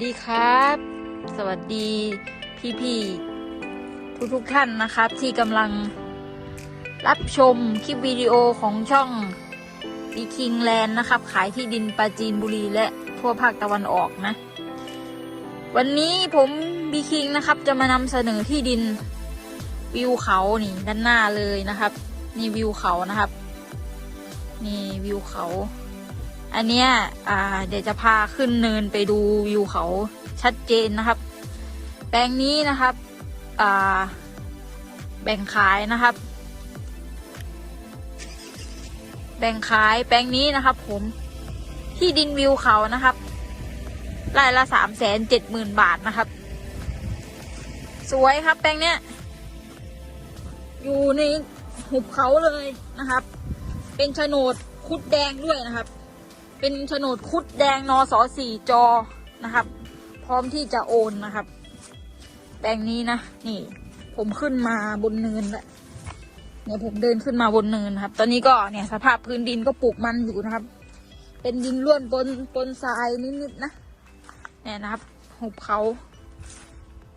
วัสดีครับ สวัสดีพี่ๆทุกทุกๆท่านนะครับ ที่กำลังรับชมคลิปวิดีโอของช่องบีคิงแลนด์นะครับ ขายที่ดินปราจีนบุรีและทั่วภาคตะวันออกนะ วันนี้ผมบีคิงนะครับ จะมานำเสนอที่ดินวิวเขานี่ด้านหน้าเลยนะครับ นี่วิวเขานะครับ นี่วิวเขา อันเนี้ยเดี๋ยวจะพาขึ้นเนินไปดูวิวเขาชัดเจนนะครับ แปลงนี้นะครับแบ่งขายนะครับ แบ่งขายแปลงนี้นะครับ ผมที่ดินวิวเขานะครับไร่ละสามแสนเจ็ดหมื่นบาทนะครับ สวยครับแปลงเนี้ย อยู่ในหุบเขาเลยนะครับ เป็นโฉนดคุดแดงด้วยนะครับ เป็นโฉนดคุดแดงนอสอสี่จอนะครับ พร้อมที่จะโอนนะครับ แปลงนี้นะ นี่ ผมขึ้นมาบนเนินแล้วเนี่ยผมเดินขึ้นมาบนเนินครับ ตอนนี้ก็เนี่ยสภาพพื้นดินก็ปลูกมันอยู่นะครับ เป็นดินร่วนปนปนทรายนิดๆนะเนี่ยนะครับหุบเขา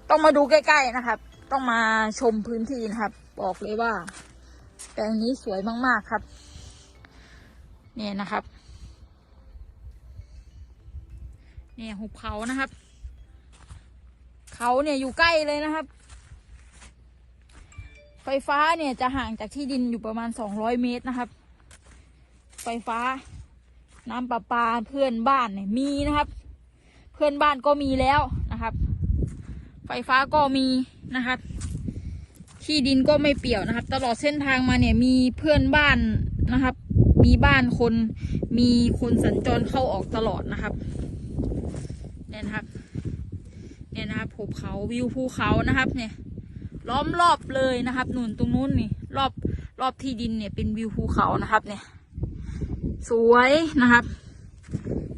ต้องมาดูใกล้ๆนะครับ ต้องมาชมพื้นที่นะครับ บอกเลยว่า แปลงนี้สวยมากๆครับ เนี่ยนะครับ เนี่ยหุบเขานะครับ เขาเนี่ยอยู่ใกล้เลยนะครับ ไฟฟ้าเนี่ยจะห่างจากที่ดินอยู่ประมาณสองร้อยเมตรนะครับ ไฟฟ้า น้ำประปาเพื่อนบ้านเนี่ยมีนะครับ เพื่อนบ้านก็มีแล้วนะครับ ไฟฟ้าก็มีนะครับ ที่ดินก็ไม่เปี่ยวนะครับ ตลอดเส้นทางมาเนี่ยมีเพื่อนบ้านนะครับ มีบ้านคน มีคนสัญจรเข้าออกตลอดนะครับ เนี่ยนะครับ เนี่ยนะครับภูเขาวิวภูเขานะครับ เนี่ย ล้อมรอบเลยนะครับหนุนตรงนู้นนี่ รอบรอบที่ดินเนี่ยเป็นวิวภูเขานะครับ เนี่ย สวยนะครับ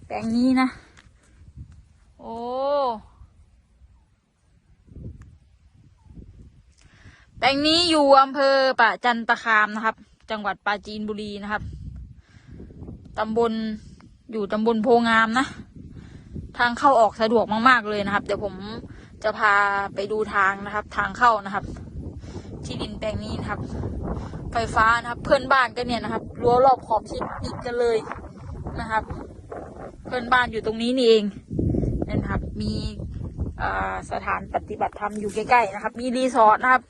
แปลงนี้นะ โอ้แปลงนี้อยู่อำเภอป่าจันตคามนะครับ จังหวัดปราจีนบุรีนะครับตำบลอยู่ตำบลโพงามนะ ทางเข้าออกสะดวกมาก ๆ เลยนะครับ เดี๋ยวผมจะพาไปดูทางนะครับ ทางเข้านะครับ ที่ดินแปลงนี้นะครับ ไฟฟ้านะครับ เพื่อนบ้านก็เนี่ยนะครับรั้วรอบขอบชิดติดกันเลยนะครับ เพื่อนบ้านอยู่ตรงนี้นี่เองนะครับ มีสถานปฏิบัติธรรมอยู่ใกล้ๆนะครับ มีรีสอร์ทนะครับ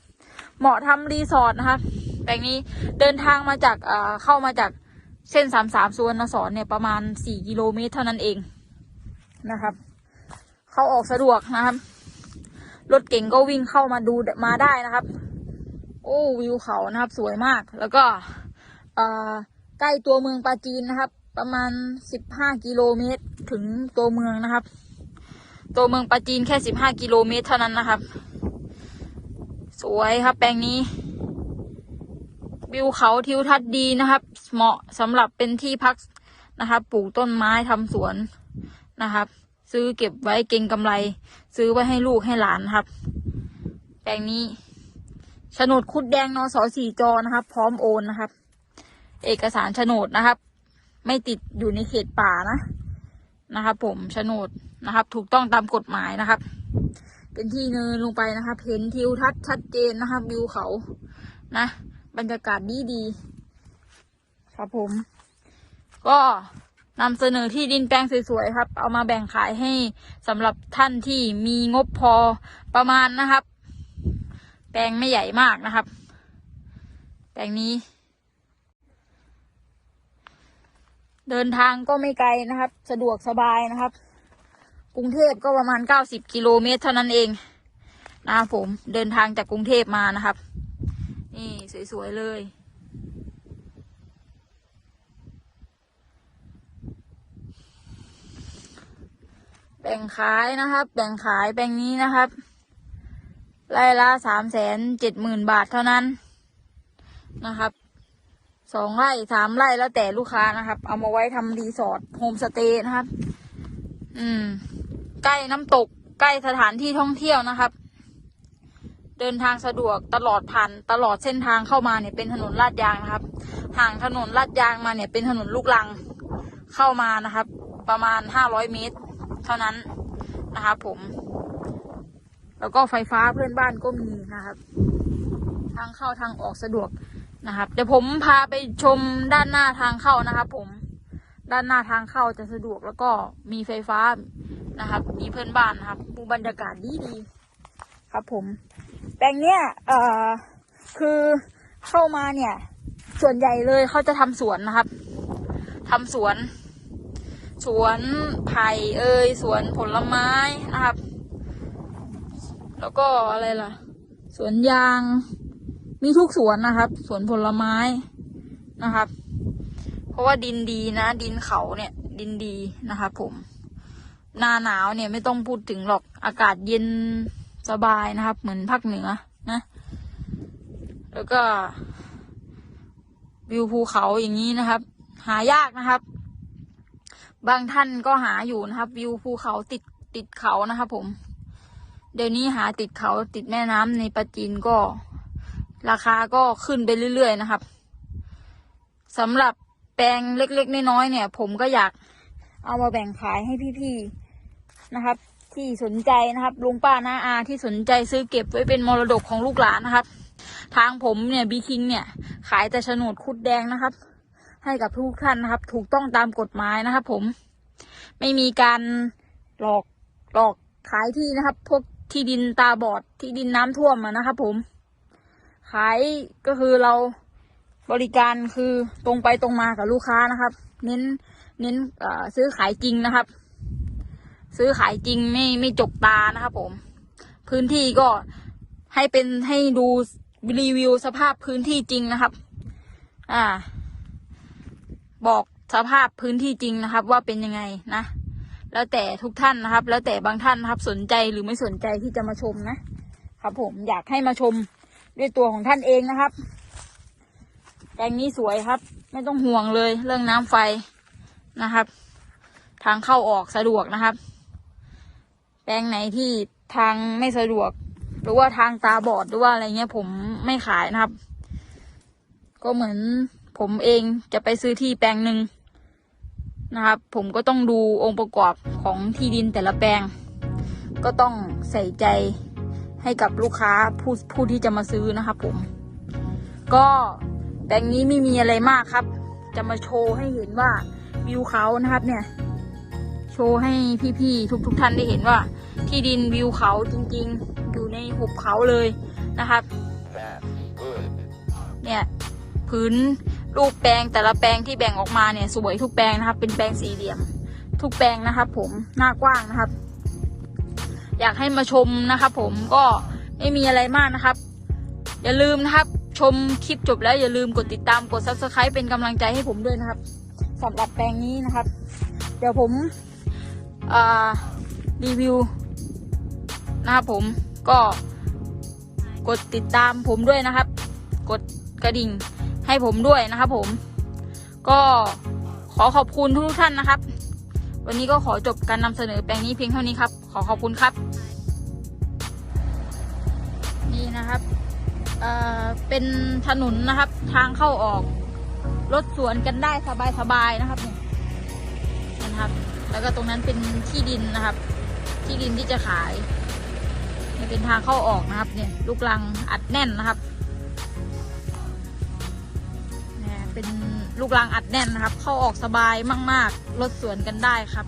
เหมาะทำรีสอร์ทนะครับแปลงนี้เดินทางมาจากเข้ามาจากเส้นสามสามสุวรรณสอนเนี่ยประมาณสี่กิโลเมตรเท่านั้นเอง นะครับ เข้าออกสะดวกนะครับ รถเก่งก็วิ่งเข้ามาดูมาได้นะครับ โอ้วิวเขานะครับ สวยมาก แล้วก็อ่าใกล้ตัวเมืองปาจีนนะครับ ประมาณสิบห้ากิโลเมตรถึงตัวเมืองนะครับ ตัวเมืองปาจีนแค่สิบห้ากิโลเมตรเท่านั้นนะครับ สวยครับแปลงนี้วิวเขาทิวทัศน์ดีนะครับ เหมาะสำหรับเป็นที่พักนะครับ ปลูกต้นไม้ทำสวน นะครับ ซื้อเก็บไว้เก็งกำไร ซื้อไว้ให้ลูกให้หลานครับ แปลงนี้โฉนดคุดแดงนสสี่จอนะครับ พร้อมโอนนะครับ เอกสารโฉนดนะครับ ไม่ติดอยู่ในเขตป่านะนะครับผมโฉนดนะครับ ถูกต้องตามกฎหมายนะครับ เป็นที่เนินลงไปนะครับเห็นทิวทัศน์ชัดเจนนะครับวิวเขานะ บรรยากาศดีดีครับผม ก็ นำเสนอที่ดินแปลงสวยๆครับ เอามาแบ่งขายให้สำหรับท่านที่มีงบพอประมาณนะครับ แปลงไม่ใหญ่มากนะครับ แปลงนี้ เดินทางก็ไม่ไกลนะครับ สะดวกสบายนะครับ กรุงเทพก็ประมาณเก้าสิบกิโลเมตรเท่านั้นเองนะครับผมเดินทางจากกรุงเทพมานะครับ นี่สวยๆเลย แบ่งขายนะครับ แบ่งขายแบ่งนี้นะครับไร่ละสามแสนเจ็ดหมื่นบาทเท่านั้นนะครับสองไร่สามไร่แล้วแต่ลูกค้านะครับ เอามาไว้ทำรีสอร์ทโฮมสเตย์นะครับ อืม ใกล้น้ำตก ใกล้สถานที่ท่องเที่ยวนะครับ เดินทางสะดวกตลอดผ่านตลอดเส้นทางเข้ามาเนี่ยเป็นถนนลาดยางนะครับ ห่างถนนลาดยางมาเนี่ยเป็นถนนลูกลังเข้ามานะครับ ประมาณห้าร้อยเมตร เท่านั้นนะครับผม แล้วก็ไฟฟ้าเพื่อนบ้านก็มีนะครับ ทางเข้าทางออกสะดวกนะครับเดี๋ยวผมพาไปชมด้านหน้าทางเข้านะครับผมด้านหน้าทางเข้าจะสะดวกแล้วก็มีไฟฟ้านะครับ มีเพื่อนบ้านนะครับดูบรรยากาศดีดีครับผม แปลงเนี้ยเอ่อคือเข้ามาเนี่ย ส่วนใหญ่เลยเขาจะทำสวนนะครับทำสวน สวนไผ่เอ่ยสวนผลไม้นะครับ แล้วก็อะไรล่ะ สวนยาง มีทุกสวนนะครับ สวนผลไม้นะครับ เพราะว่าดินดีนะ ดินเขาเนี่ย ดินดีนะครับผม หน้าหนาวเนี่ยไม่ต้องพูดถึงหรอกอากาศเย็นสบายนะครับ เหมือนภาคเหนือนะ แล้วก็วิวภูเขาอย่างนี้นะครับ หายากนะครับ บางท่านก็หาอยู่นะครับ วิวภูเขาติดติดเขานะครับผม เดี๋ยวนี้หาติดเขาติดแม่น้ำในปาจีนก็ ราคาก็ขึ้นไปเรื่อยๆนะครับสำหรับแปลงเล็กๆน้อยๆเนี่ย ผมก็อยากเอามาแบ่งขายให้พี่ๆนะครับ ที่สนใจนะครับลุงป้าน้าอาที่สนใจซื้อเก็บไว้เป็นมรดกของลูกหลานนะครับ ทางผมเนี่ยบีคิงเนี่ย ขายแต่โฉนดคุดแดงนะครับ ให้กับทุกท่านนะครับ ถูกต้องตามกฎหมายนะครับผม ไม่มีการหลอกหลอกขายที่นะครับ พวกที่ดินตาบอดที่ดินน้ำท่วมนะครับผม ขายก็คือเราบริการคือตรงไปตรงมากับลูกค้านะครับ เน้นเน้นซื้อขายจริงนะครับ ซื้อขายจริงไม่ไม่จกตานะครับผม พื้นที่ก็ให้เป็นให้ดูรีวิวสภาพพื้นที่จริงนะครับ อ่า บอก สภาพพื้นที่จริงนะครับ ว่าเป็นยังไงนะ แล้วแต่ทุกท่านนะครับ แล้วแต่บางท่านนะครับสนใจหรือไม่สนใจที่จะมาชมนะครับ ผมอยากให้มาชมด้วยตัวของท่านเองนะครับแปลงนี้สวยครับ ไม่ต้องห่วงเลยเรื่องน้ำไฟนะครับ ทางเข้าออกสะดวกนะครับ แปลงไหนที่ทางไม่สะดวก หรือว่าทางตาบอดหรือว่าอะไรเงี้ย ผมไม่ขายนะครับ ก็เหมือนผมเองจะไปซื้อที่แปลงหนึ่ง นะครับ ผมก็ต้องดูองค์ประกอบของที่ดินแต่ละแปลง ก็ต้องใส่ใจให้กับลูกค้าผู้ผู้ที่จะมาซื้อนะครับผม ก็แปลงนี้ไม่มีอะไรมากครับ จะมาโชว์ให้เห็นว่าวิวเขานะครับ เนี่ย โชว์ให้พี่ๆทุกๆท่านได้เห็นว่า ที่ดินวิวเขาจริง ๆ อยู่ในหุบเขาเลยนะครับ เนี่ยพื้น รูปแปลงแต่ละแปลงที่แบ่งออกมาเนี่ยสวยทุกแปลงนะครับ เป็นแปลงสี่เหลี่ยม ทุกแปลงนะครับ ผมหน้ากว้างนะครับ อยากให้มาชมนะครับ ผมก็ไม่มีอะไรมากนะครับ อย่าลืมนะครับ ชมคลิปจบแล้วอย่าลืมกดติดตามกด subscribe เป็นกำลังใจให้ผมด้วยนะครับสำหรับแปลงนี้นะครับ เดี๋ยวผมรีวิวนะครับผมก็กดติดตามผมด้วยนะครับ กดกระดิ่ง ให้ผมด้วยนะครับผม ก็ขอขอบคุณทุกท่านนะครับ วันนี้ก็ขอจบการนำเสนอแปลงนี้เพียงเท่านี้ครับ ขอขอบคุณครับ นี่นะครับเอ่อเป็นถนนนะครับ ทางเข้าออก รถสวนกันได้สบายๆนะครับเนี่ยนะครับ แล้วก็ตรงนั้นเป็นที่ดินนะครับ ที่ดินที่จะขายนี่เป็นทางเข้าออกนะครับ เนี่ย ลูกลังอัดแน่นนะครับ ลูกรังอัดแน่นนะครับ เข้าออกสบายมาก ๆ รถสวนกันได้ครับ